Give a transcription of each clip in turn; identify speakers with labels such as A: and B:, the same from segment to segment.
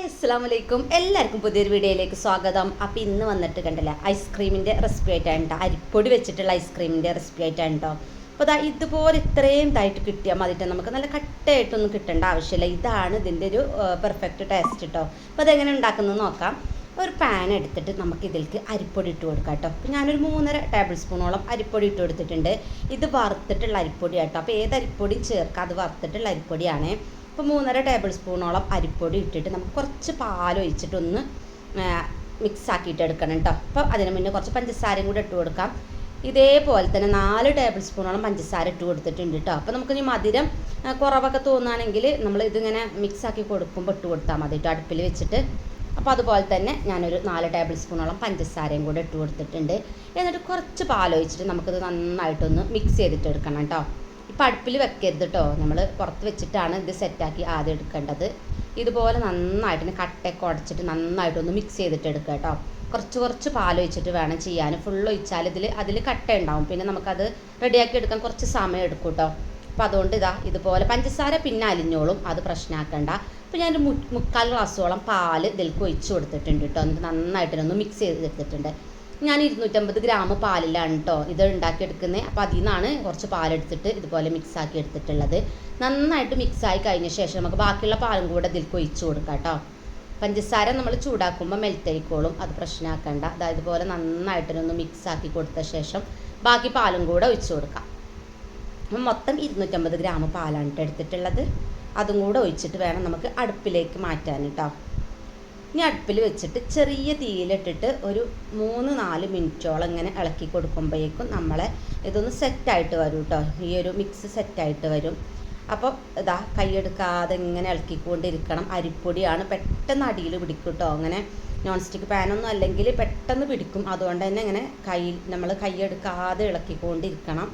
A: Hi അസ്സാം വലൈക്കും എല്ലാവർക്കും പുതിയൊരു വീഡിയോയിലേക്ക് സ്വാഗതം. അപ്പോൾ ഇന്ന് വന്നിട്ട് കണ്ടില്ല ഐസ്ക്രീമിന്റെ റെസിപ്പി ആയിട്ടാണ് കേട്ടോ അരിപ്പൊടി വെച്ചിട്ടുള്ള ഐസ്ക്രീമിന്റെ റെസിപ്പി ആയിട്ടാണ് കേട്ടോ അപ്പോൾ അതാ ഇതുപോലെ ഇത്രയും ഇതായിട്ട് കിട്ടിയാൽ മതിട്ട് നമുക്ക് നല്ല കട്ടയായിട്ടൊന്നും കിട്ടേണ്ട ആവശ്യമില്ല. ഇതാണ് ഇതിന്റെ ഒരു പെർഫെക്റ്റ് ടേസ്റ്റ് കേട്ടോ അപ്പോൾ അതെങ്ങനെ ഉണ്ടാക്കുന്നത് നോക്കാം. ഒരു പാൻ എടുത്തിട്ട് നമുക്ക് ഇതിലേക്ക് അരിപ്പൊടി ഇട്ട് കൊടുക്കാം കേട്ടോ അപ്പോൾ ഞാനൊരു മൂന്നര ടേബിൾ സ്പൂണോളം അരിപ്പൊടി ഇട്ട് കൊടുത്തിട്ടുണ്ട്. ഇത് വറുത്തിട്ടുള്ള അരിപ്പൊടി കേട്ടോ അപ്പോൾ ഏത് അരിപ്പൊടി ചേർക്കാം അത് വറുത്തിട്ടുള്ള അരിപ്പൊടിയാണ്. അപ്പോൾ മൂന്നര ടേബിൾ സ്പൂണോളം അരിപ്പൊടി ഇട്ടിട്ട് നമുക്ക് കുറച്ച് പാൽ ഒഴിച്ചിട്ടൊന്ന് മിക്സ് ആക്കിയിട്ട് എടുക്കണം കേട്ടോ അപ്പോൾ അതിന് മുന്നേ കുറച്ച് പഞ്ചസാരയും കൂടെ ഇട്ട് കൊടുക്കാം. ഇതേപോലെ തന്നെ നാല് ടേബിൾ സ്പൂണോളം പഞ്ചസാര ഇട്ട് കൊടുത്തിട്ടുണ്ട് കേട്ടോ അപ്പോൾ നമുക്ക് ഇനി മധുരം കുറവൊക്കെ തോന്നുകയാണെങ്കിൽ നമ്മൾ ഇതിങ്ങനെ മിക്സ് ആക്കി കൊടുക്കുമ്പോൾ ഇട്ട് കൊടുത്താൽ മതി കേട്ടോ അടുപ്പിൽ വെച്ചിട്ട്. അപ്പോൾ അതുപോലെ തന്നെ ഞാനൊരു നാല് ടേബിൾ സ്പൂണോളം പഞ്ചസാരയും കൂടെ ഇട്ട് കൊടുത്തിട്ടുണ്ട്. എന്നിട്ട് കുറച്ച് പാലൊഴിച്ചിട്ട് നമുക്കിത് നന്നായിട്ടൊന്ന് മിക്സ് ചെയ്തിട്ട് എടുക്കണം കേട്ടോ ഇപ്പം അടുപ്പിൽ വെക്കരുത് കേട്ടോ നമ്മൾ പുറത്ത് വെച്ചിട്ടാണ് ഇത് സെറ്റാക്കി ആദ്യം എടുക്കേണ്ടത്. ഇതുപോലെ നന്നായിട്ട് കട്ടയൊക്കെ ഉടച്ചിട്ട് നന്നായിട്ടൊന്ന് മിക്സ് ചെയ്തിട്ട് എടുക്കുക കേട്ടോ കുറച്ച് കുറച്ച് പാൽ ഒഴിച്ചിട്ട് വേണം ചെയ്യാൻ. ഫുൾ ഒഴിച്ചാൽ ഇതിൽ അതിൽ കട്ട ഉണ്ടാവും പിന്നെ നമുക്കത് റെഡിയാക്കി എടുക്കാൻ കുറച്ച് സമയം എടുക്കും കേട്ടോ അപ്പോൾ അതുകൊണ്ട് ഇതാ ഇതുപോലെ പഞ്ചസാര പിന്നെ അലിഞ്ഞോളും. അത് പ്രശ്നമാക്കണ്ട അപ്പോൾ ഞാനൊരു മുക്കാൽ ഗ്ലാസ്സോളം പാൽ ഇതിലേക്ക് ഒഴിച്ച് കൊടുത്തിട്ടുണ്ട് കേട്ടോ എന്നിട്ട് നന്നായിട്ടൊന്ന് മിക്സ് ചെയ്തെടുത്തിട്ടുണ്ട് ഞാൻ ഇരുന്നൂറ്റമ്പത് ഗ്രാം പാലിലാണ് കേട്ടോ ഇത് ഉണ്ടാക്കിയെടുക്കുന്നത് അപ്പോൾ അതിൽ നിന്നാണ് കുറച്ച് പാലെടുത്തിട്ട് ഇതുപോലെ മിക്സ് ആക്കി എടുത്തിട്ടുള്ളത്. നന്നായിട്ട് മിക്സ് ആയി കഴിഞ്ഞ ശേഷം നമുക്ക് ബാക്കിയുള്ള പാലും കൂടെ ഇതിൽ ഒഴിച്ച് കൊടുക്കാം കേട്ടോ പഞ്ചസാര നമ്മൾ ചൂടാക്കുമ്പോൾ മെൽറ്റ് ആയിക്കോളും. അത് പ്രശ്നമാക്കണ്ട അതായത് പോലെ നന്നായിട്ടൊന്ന് മിക്സ് ആക്കി കൊടുത്ത ശേഷം ബാക്കി പാലും കൂടെ ഒഴിച്ച് കൊടുക്കാം. മൊത്തം ഇരുന്നൂറ്റമ്പത് ഗ്രാം പാലാണ് എടുത്തിട്ടുള്ളത്. അതും കൂടെ ഒഴിച്ചിട്ട് വേണം നമുക്ക് അടുപ്പിലേക്ക് മാറ്റാൻ കേട്ടോ ഇനി അടുപ്പിൽ വെച്ചിട്ട് ചെറിയ തീയിലിട്ടിട്ട് ഒരു മൂന്ന് നാല് മിനിറ്റോളം ഇങ്ങനെ ഇളക്കി കൊടുക്കുമ്പോഴേക്കും നമ്മളെ ഇതൊന്ന് സെറ്റായിട്ട് വരും കേട്ടോ ഈ ഒരു മിക്സ് സെറ്റായിട്ട് വരും. അപ്പോൾ ഇതാ കൈയെടുക്കാതെ ഇങ്ങനെ ഇളക്കിക്കൊണ്ടിരിക്കണം. അരിപ്പൊടിയാണ് പെട്ടെന്ന് അടിയിൽ പിടിക്കും കേട്ടോ അങ്ങനെ നോൺ സ്റ്റിക്ക് പാനൊന്നും അല്ലെങ്കിൽ പെട്ടെന്ന് പിടിക്കും. അതുകൊണ്ട് തന്നെ ഇങ്ങനെ കൈ നമ്മൾ കൈയെടുക്കാതെ ഇളക്കിക്കൊണ്ടിരിക്കണം.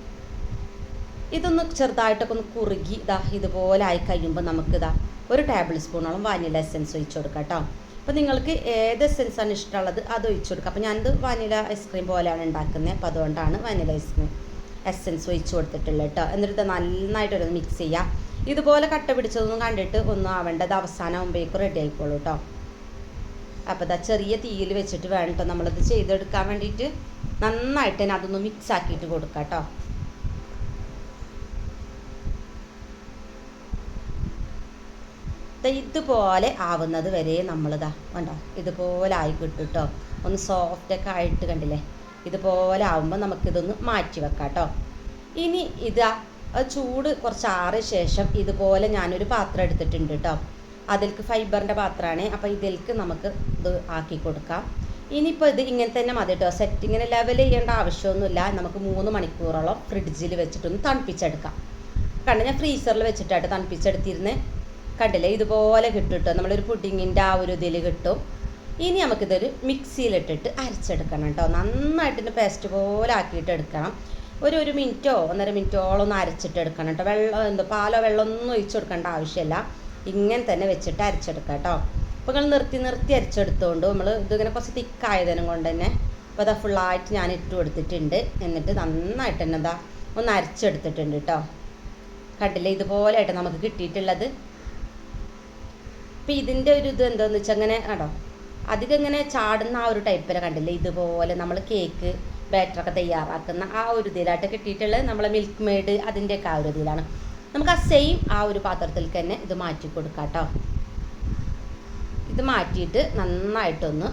A: ഇതൊന്ന് ചെറുതായിട്ടൊക്കെ ഒന്ന് കുറുകി ഇതാ ഇതുപോലെ ആയി കഴിയുമ്പോൾ നമുക്കിതാ ഒരു ടേബിൾ സ്പൂണോളം വാനില എസൻസ് ഒഴിച്ചു കൊടുക്കാം കേട്ടോ അപ്പോൾ നിങ്ങൾക്ക് ഏത് എസെൻസ് ആണ് ഇഷ്ടമുള്ളത് അത് ഒഴിച്ചു കൊടുക്കുക. അപ്പോൾ ഞാനത് വനില ഐസ്ക്രീം പോലെയാണ് ഉണ്ടാക്കുന്നത്. അപ്പോൾ അതുകൊണ്ടാണ് വനില ഐസ്ക്രീം എസെൻസ് ഒഴിച്ചു കൊടുത്തിട്ടുള്ളത് കേട്ടോ. എന്നിട്ട് നന്നായിട്ട് ഒരു മിക്സ് ചെയ്യുക ഇതുപോലെ കട്ട പിടിച്ചതൊന്നും കണ്ടിട്ട് ഒന്നും ആവേണ്ടത് അവസാനം ആകുമ്പോഴേക്കും റെഡി ആയിക്കോളൂ കേട്ടോ. അപ്പോൾ ഇതാ ചെറിയ തീയിൽ വെച്ചിട്ട് വേണം കേട്ടോ നമ്മളിത് ചെയ്തെടുക്കാൻ വേണ്ടിയിട്ട്. നന്നായിട്ട് തന്നെ അതൊന്ന് മിക്സ് ആക്കിയിട്ട് കൊടുക്കാം കേട്ടോ. ഇതുപോലെ ആവുന്നത് വരെ നമ്മളിതാ കണ്ടോ? ഇതുപോലെ ആയി കിട്ടും കേട്ടോ ഒന്ന് സോഫ്റ്റൊക്കെ ആയിട്ട് കണ്ടില്ലേ? ഇതുപോലെ ആവുമ്പോൾ നമുക്കിതൊന്ന് മാറ്റി വെക്കാം കേട്ടോ ഇനി ഇതാ ചൂട് കുറച്ച് ആറിയ ശേഷം ഇതുപോലെ ഞാനൊരു പാത്രം എടുത്തിട്ടുണ്ട് കേട്ടോ അതിൽക്ക് ഫൈബറിന്റെ പാത്രമാണ് അപ്പോൾ ഇതിൽക്ക് നമുക്ക് ഇത് ആക്കി കൊടുക്കാം. ഇനിയിപ്പോൾ ഇത് ഇങ്ങനെ തന്നെ മതി കേട്ടോ സെറ്റ് ഇങ്ങനെ ലെവൽ ചെയ്യേണ്ട ആവശ്യമൊന്നുമില്ല. നമുക്ക് മൂന്ന് മണിക്കൂറോളം ഫ്രിഡ്ജിൽ വെച്ചിട്ടൊന്ന് തണുപ്പിച്ചെടുക്കാം. കണ്ട? ഞാൻ ഫ്രീസറിൽ വെച്ചിട്ടായിട്ട് തണുപ്പിച്ചെടുത്തിരുന്ന്. കണ്ടില്ലേ? ഇതുപോലെ കിട്ടും കേട്ടോ നമ്മളൊരു പുഡിങ്ങിന്റെ ആ ഒരു ഇതിൽ കിട്ടും. ഇനി നമുക്കിതൊരു മിക്സിയിലിട്ടിട്ട് അരച്ചെടുക്കണം കേട്ടോ. നന്നായിട്ട് ഇതിന്റെ പേസ്റ്റ് പോലെ ആക്കിയിട്ട് എടുക്കണം. ഒരു ഒരു മിനിറ്റോ ഒന്നര മിനിറ്റോളം ഒന്ന് അരച്ചിട്ട് എടുക്കണം കേട്ടോ. വെള്ളം എന്തോ പാലോ വെള്ളമൊന്നും ഒഴിച്ചു കൊടുക്കേണ്ട ആവശ്യമില്ല. ഇങ്ങനെ തന്നെ വെച്ചിട്ട് അരച്ചെടുക്കാം കേട്ടോ. അപ്പോൾ നിങ്ങൾ നിർത്തി നിർത്തി അരച്ചെടുത്തുകൊണ്ട് നമ്മൾ ഇതിങ്ങനെ കുറച്ച് തിക്കായതിനും കൊണ്ട് തന്നെ അപ്പോൾ അതാ ഫുള്ളായിട്ട് ഞാൻ ഇട്ട് കൊടുത്തിട്ടുണ്ട്. എന്നിട്ട് നന്നായിട്ട് തന്നെ എന്താ ഒന്ന് അരച്ചെടുത്തിട്ടുണ്ട് കേട്ടോ. കണ്ടില്ലേ? ഇതുപോലെയായിട്ട് നമുക്ക് കിട്ടിയിട്ടുള്ളത്. അപ്പം ഇതിന്റെ ഒരു ഇത് എന്താണെന്ന് വെച്ചാൽ അങ്ങനെ ആണോ? അധികം ഇങ്ങനെ ചാടുന്ന ആ ഒരു ടൈപ്പിലെ കണ്ടില്ലേ? ഇതുപോലെ നമ്മൾ കേക്ക് ബാറ്ററൊക്കെ തയ്യാറാക്കുന്ന ആ ഒരു ഇതിലായിട്ട് കിട്ടിയിട്ടുള്ള നമ്മളെ മിൽക്ക് മെയ്ഡ് അതിന്റെയൊക്കെ ആ ഒരു ഇതിലാണ്. നമുക്ക് ആ സെയിം ആ ഒരു പാത്രത്തിൽ തന്നെ ഇത് മാറ്റി കൊടുക്കാം കേട്ടോ ഇത് മാറ്റിയിട്ട് നന്നായിട്ടൊന്ന്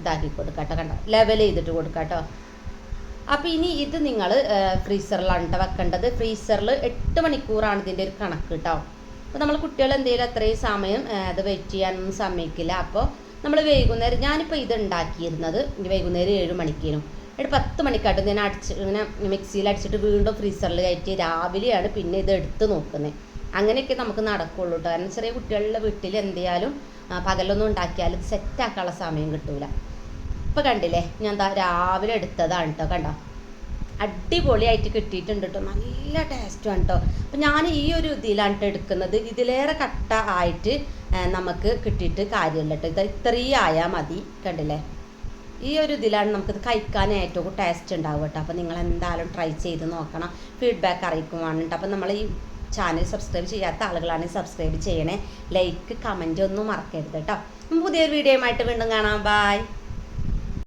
A: ഇതാക്കി കൊടുക്കാം കേട്ടോ കണ്ടോ? ലെവൽ ചെയ്തിട്ട് കൊടുക്കാം കേട്ടോ അപ്പോൾ ഇനി ഇത് നിങ്ങൾ ഫ്രീസറിലാണ് കേട്ടോ വെക്കേണ്ടത്. ഫ്രീസറിൽ എട്ട് മണിക്കൂറാണ് ഇതിന്റെ ഒരു കണക്ക് കേട്ടോ അപ്പോൾ നമ്മൾ കുട്ടികൾ എന്തെങ്കിലും അത്രയും സമയം അത് വെയിറ്റ് ചെയ്യാനൊന്നും സമ്മതിക്കില്ല. അപ്പോൾ നമ്മൾ വൈകുന്നേരം ഞാനിപ്പോൾ ഇത് ഉണ്ടാക്കിയിരുന്നത് വൈകുന്നേരം ഏഴ് മണിക്കേനും. ഒരു പത്ത് മണിക്കാട്ടും ഞാൻ അടിച്ച് ഇങ്ങനെ മിക്സിയിൽ അടിച്ചിട്ട് വീണ്ടും ഫ്രീസറിൽ കയറ്റി രാവിലെയാണ് പിന്നെ ഇത് എടുത്ത് നോക്കുന്നത് അങ്ങനെയൊക്കെ നമുക്ക് നടക്കുള്ളൂ കേട്ടോ കാരണം ചെറിയ കുട്ടികളുടെ വീട്ടിൽ എന്തെയാലും പകലൊന്നും ഉണ്ടാക്കിയാൽ ഇത് സെറ്റാക്കാനുള്ള സമയം കിട്ടൂല. ഇപ്പം കണ്ടില്ലേ? ഞാൻ എന്താ രാവിലെ എടുത്തതാണ് കേട്ടോ കണ്ടോ? അടിപൊളിയായിട്ട് കിട്ടിയിട്ടുണ്ട് കേട്ടോ നല്ല ടേസ്റ്റുമാണ് കേട്ടോ അപ്പം ഞാൻ ഈ ഒരു ഇതിലാണ് കേട്ടോ എടുക്കുന്നത്. ഇതിലേറെ കട്ട ആയിട്ട് നമുക്ക് കിട്ടിയിട്ട് കാര്യമില്ല കേട്ടോ ഇത് ഇത്രയും ആയാൽ മതി. കണ്ടില്ലേ? ഈ ഒരു ഇതിലാണ് നമുക്കിത് കഴിക്കാൻ ഏറ്റവും ടേസ്റ്റ് ഉണ്ടാവുക കേട്ടോ അപ്പോൾ നിങ്ങൾ എന്തായാലും ട്രൈ ചെയ്ത് നോക്കണം. ഫീഡ്ബാക്ക് അറിയിക്കുവാണ് കേട്ടോ അപ്പോൾ നമ്മൾ ഈ ചാനൽ സബ്സ്ക്രൈബ് ചെയ്യാത്ത ആളുകളാണെങ്കിൽ സബ്സ്ക്രൈബ് ചെയ്യണേ. ലൈക്ക് കമന്റ് ഒന്നും മറക്കരുത് കേട്ടോ പുതിയൊരു വീഡിയോയുമായിട്ട് വീണ്ടും കാണാം. ബായ്